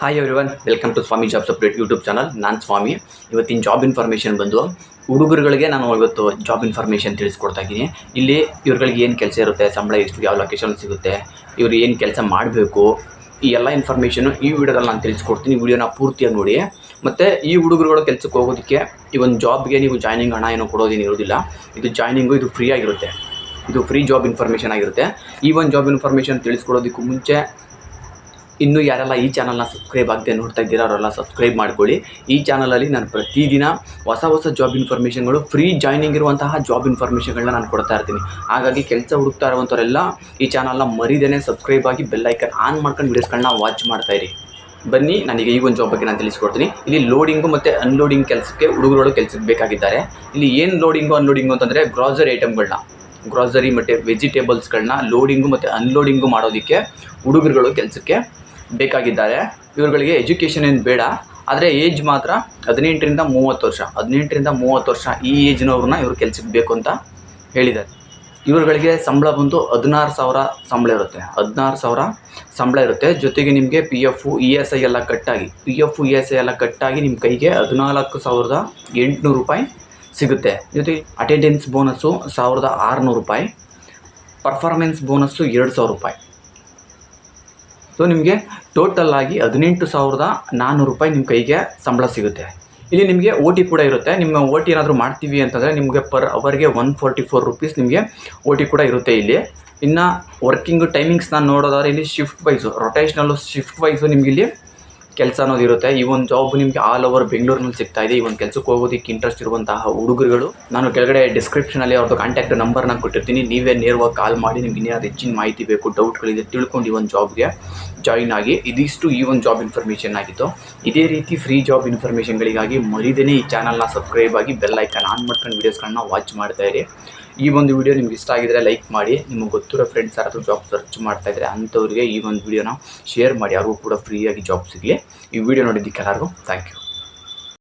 Hi everyone welcome to Swami job support YouTube channel ನಾನು ಸ್ವಾಮಿ. ಇವತ್ತಿನ job information ಬಂದು, ಹುಡುಗರುಗಳಿಗೆ ನಾನು ಇವತ್ತು ಜಾಬ್ ಇನ್ಫಾರ್ಮೇಷನ್ ತಿಳಿಸ್ಕೊಡ್ತಾ ಇದ್ದೀನಿ. ಇಲ್ಲಿ ಇವ್ರುಗಳಿಗೆ ಏನು ಕೆಲಸ ಇರುತ್ತೆ, ಸಂಬಳ ಎಷ್ಟು, ಯಾವ ಲೊಕೇಶನ್ ಸಿಗುತ್ತೆ, ಇವ್ರು ಏನು ಕೆಲಸ ಮಾಡಬೇಕು, ಈ ಎಲ್ಲ ಇನ್ಫಾರ್ಮೇಷನು ಈ ವಿಡಿಯೋದಲ್ಲಿ ನಾನು ತಿಳಿಸ್ಕೊಡ್ತೀನಿ. ವಿಡಿಯೋನ ಪೂರ್ತಿಯಾಗಿ ನೋಡಿ. ಮತ್ತು ಈ ಹುಡುಗರುಗಳು ಕೆಲಸಕ್ಕೆ ಹೋಗೋದಕ್ಕೆ ಈ ಒಂದು ಜಾಬ್ಗೆ ನೀವು ಜಾಯ್ನಿಂಗ್ ಹಣ ಏನೋ ಕೊಡೋದೇನು ಇರೋದಿಲ್ಲ. ಇದು ಜಾಯ್ನಿಂಗು ಇದು ಫ್ರೀ ಆಗಿರುತ್ತೆ. ಇದು ಫ್ರೀ ಜಾಬ್ ಇನ್ಫಾರ್ಮೇಷನ್ ಆಗಿರುತ್ತೆ. ಈ ಒಂದು ಜಾಬ್ ಇನ್ಫಾರ್ಮೇಷನ್ ತಿಳಿಸ್ಕೊಡೋದಕ್ಕೂ ಮುಂಚೆ ಇನ್ನೂ ಯಾರೆಲ್ಲ ಈ ಚಾನಲ್ನ ಸಬ್ಸ್ಕ್ರೈಬ್ ಆಗದೆ ನೋಡ್ತಾ ಇದ್ದೀರಾ, ಅವರೆಲ್ಲ ಸಬ್ಸ್ಕ್ರೈಬ್ ಮಾಡ್ಕೊಳ್ಳಿ. ಈ ಚಾನಲಲ್ಲಿ ನಾನು ಪ್ರತಿದಿನ ಹೊಸ ಹೊಸ ಜಾಬ್ ಇನ್ಫಾರ್ಮೇಷನ್ಗಳು ಫ್ರೀ ಜಾಯ್ನಿಂಗ್ ಇರುವಂತಹ ಜಾಬ್ ಇನ್ಫಾರ್ಮೇಷನ್ಗಳನ್ನ ನಾನು ಕೊಡ್ತಾ ಇರ್ತೀನಿ. ಹಾಗಾಗಿ ಕೆಲಸ ಹುಡುಕ್ತಾ ಇರುವಂಥವರೆಲ್ಲ ಈ ಚಾನಲ್ನ ಮರಿದೇನೆ ಸಬ್ಸ್ಕ್ರೈಬ್ ಆಗಿ ಬೆಲ್ಲೈಕನ್ ಆನ್ ಮಾಡ್ಕೊಂಡು ವೀಡಿಯೋಸ್ಗಳನ್ನ ವಾಚ್ ಮಾಡ್ತಾ ಇರಿ. ಬನ್ನಿ, ನನಗೆ ಈ ಒಂದು ಜಾಬ್ ಬಗ್ಗೆ ನಾನು ತಿಳಿಸ್ಕೊಡ್ತೀನಿ. ಇಲ್ಲಿ ಲೋಡಿಂಗು ಮತ್ತು ಅನ್ಲೋಡಿಂಗ್ ಕೆಲಸಕ್ಕೆ ಹುಡುಗರುಗಳು ಕೆಲಸಕ್ಕೆ ಬೇಕಾಗಿದ್ದಾರೆ. ಇಲ್ಲಿ ಏನು ಲೋಡಿಂಗು ಅನ್ಲೋಡಿಂಗು ಅಂತಂದರೆ ಗ್ರಾಸರಿ ಐಟಮ್ಗಳನ್ನ ಗ್ರಾಸರಿ ಮತ್ತು ವೆಜಿಟೇಬಲ್ಸ್ಗಳನ್ನ ಲೋಡಿಂಗು ಮತ್ತು ಅನ್ಲೋಡಿಂಗು ಮಾಡೋದಕ್ಕೆ ಹುಡುಗರುಗಳು ಕೆಲಸಕ್ಕೆ ಬೇಕಾಗಿದ್ದಾರೆ. ಇವ್ರುಗಳಿಗೆ ಎಜುಕೇಷನ್ ಏನು ಬೇಡ. ಆದರೆ ಏಜ್ ಮಾತ್ರ ಹದಿನೆಂಟರಿಂದ ಮೂವತ್ತು ವರ್ಷ. ಹದಿನೆಂಟರಿಂದ ಮೂವತ್ತು ವರ್ಷ ಈ ಏಜ್ನವ್ರನ್ನ ಇವರು ಕೆಲಸಕ್ಕೆ ಬೇಕು ಅಂತ ಹೇಳಿದ್ದಾರೆ. ಇವ್ರುಗಳಿಗೆ ಸಂಬಳ ಬಂದು ಹದಿನಾರು ಸಾವಿರ ಸಂಬಳ ಇರುತ್ತೆ. ಹದಿನಾರು ಸಾವಿರ ಸಂಬಳ ಇರುತ್ತೆ. ಜೊತೆಗೆ ನಿಮಗೆ P F E S I ಎಲ್ಲ ಕಟ್ಟಾಗಿ P F E S I ಎಲ್ಲ ಕಟ್ಟಾಗಿ ನಿಮ್ಮ ಕೈಗೆ ಹದಿನಾಲ್ಕು ಸಾವಿರದ ಎಂಟುನೂರು ರೂಪಾಯಿ ಸಿಗುತ್ತೆ. ಜೊತೆಗೆ ಅಟೆಂಡೆನ್ಸ್ ಬೋನಸ್ಸು ಸಾವಿರದ ಆರುನೂರು ರೂಪಾಯಿ ಪರ್ಫಾರ್ಮೆನ್ಸ್ ಬೋನಸ್ಸು ಎರಡು ಸಾವಿರ ರೂಪಾಯಿ. ಸೊ ನಿಮಗೆ ಟೋಟಲ್ ಆಗಿ ಹದಿನೆಂಟು ಸಾವಿರದ ನಾನ್ನೂರು ರೂಪಾಯಿ ನಿಮ್ಮ ಕೈಗೆ ಸಂಬಳ ಸಿಗುತ್ತೆ. ಇಲ್ಲಿ ನಿಮಗೆ ಓ ಟಿ ಕೂಡ ಇರುತ್ತೆ. ನಿಮ್ಮ ಓ ಟಿ ಏನಾದರೂ ಮಾಡ್ತೀವಿ ಅಂತಂದರೆ ನಿಮಗೆ ಪರ್ ಅವರ್ಗೆ ಒನ್ ಫೋರ್ಟಿ ಫೋರ್ ರುಪೀಸ್ ನಿಮಗೆ ಓ ಟಿ ಕೂಡ ಇರುತ್ತೆ ಇಲ್ಲಿ. ಇನ್ನು ವರ್ಕಿಂಗ್ ಟೈಮಿಂಗ್ಸ್ ನಾನು ನೋಡೋದಾದ್ರೆ ಇಲ್ಲಿ ಶಿಫ್ಟ್ ವೈಸು ರೊಟೇಷ್ನಲ್ಲು ಶಿಫ್ಟ್ ವೈಸು ನಿಮಗಿಲ್ಲಿ ಕೆಲಸ ಅನ್ನೋದು ಇರುತ್ತೆ. ಈ ಒಂದು ಜಾಬ್ ನಿಮಗೆ ಆಲ್ ಓವರ್ ಬೆಂಗಳೂರಿನಲ್ಲಿ ಸಿಗ್ತಾ ಇದೆ. ಈ ಒಂದು ಕೆಲಸಕ್ಕೆ ಹೋಗೋದಕ್ಕೆ ಇಂಟ್ರೆಸ್ಟ್ ಇರುವಂತಹ ಹುಡುಗರುಗಳು, ನಾನು ಕೆಳಗಡೆ ಡಿಸ್ಕ್ರಿಪ್ಷನಲ್ಲಿ ಅವ್ರದ್ದು ಕಾಂಟ್ಯಾಕ್ಟ್ ನಂಬರ್ನ ಕೊಟ್ಟಿರ್ತೀನಿ. ನೀವೇ ನೇರವಾಗಿ ಕಾಲ್ ಮಾಡಿ ನಿಮ್ಗೆ ಇನ್ನೇನಾದ್ರು ಹೆಚ್ಚಿನ ಮಾಹಿತಿ ಬೇಕು ಡೌಟ್ಗಳಿದೆ ತಿಳ್ಕೊಂಡು ಈ ಒಂದು ಜಾಬ್ಗೆ ಜಾಯಿನ್ ಆಗಿ ಇದಿಷ್ಟು ಈ ಒಂದು ಜಾಬ್ ಇನ್ಫಾರ್ಮೇಷನ್ ಆಗಿತ್ತು. ಇದೇ ರೀತಿ ಫ್ರೀ ಜಾಬ್ ಇನ್ಫಾರ್ಮೇಷನ್ಗಳಿಗಾಗಿ ಮರಿದೇನೆ ಈ ಚಾನಲ್ನ ಸಬ್ಸ್ಕ್ರೈಬ್ ಆಗಿ ಬೆಲ್ ಐಕನ್ ಆನ್ ಮಾಡ್ಕೊಂಡು ವೀಡಿಯೋಸ್ಗಳನ್ನ ವಾಚ್ ಮಾಡ್ತಾ ಇರಿ. ಈ ಒಂದು ವಿಡಿಯೋ ನಿಮ್ಗೆ ಇಷ್ಟ ಆಗಿದ್ರೆ ಲೈಕ್ ಮಾಡಿ, ನಿಮಗೆ ಗೊತ್ತಿರೋ ಫ್ರೆಂಡ್ಸ್ ಯಾರಾದರೂ ಜಾಬ್ ಸರ್ಚ್ ಮಾಡ್ತಾ ಇದ್ರೆ ಅಂಥವ್ರಿಗೆ ಈ ಒಂದು ವಿಡಿಯೋನ ಶೇರ್ ಮಾಡಿ ಯಾರಿಗೂ ಕೂಡ ಫ್ರೀಯಾಗಿ ಜಾಬ್ ಸಿಗಲಿ. ಈ ವಿಡಿಯೋ ನೋಡಿದ್ದಕ್ಕೆ ಎಲ್ಲರಿಗೂ ಥ್ಯಾಂಕ್ ಯು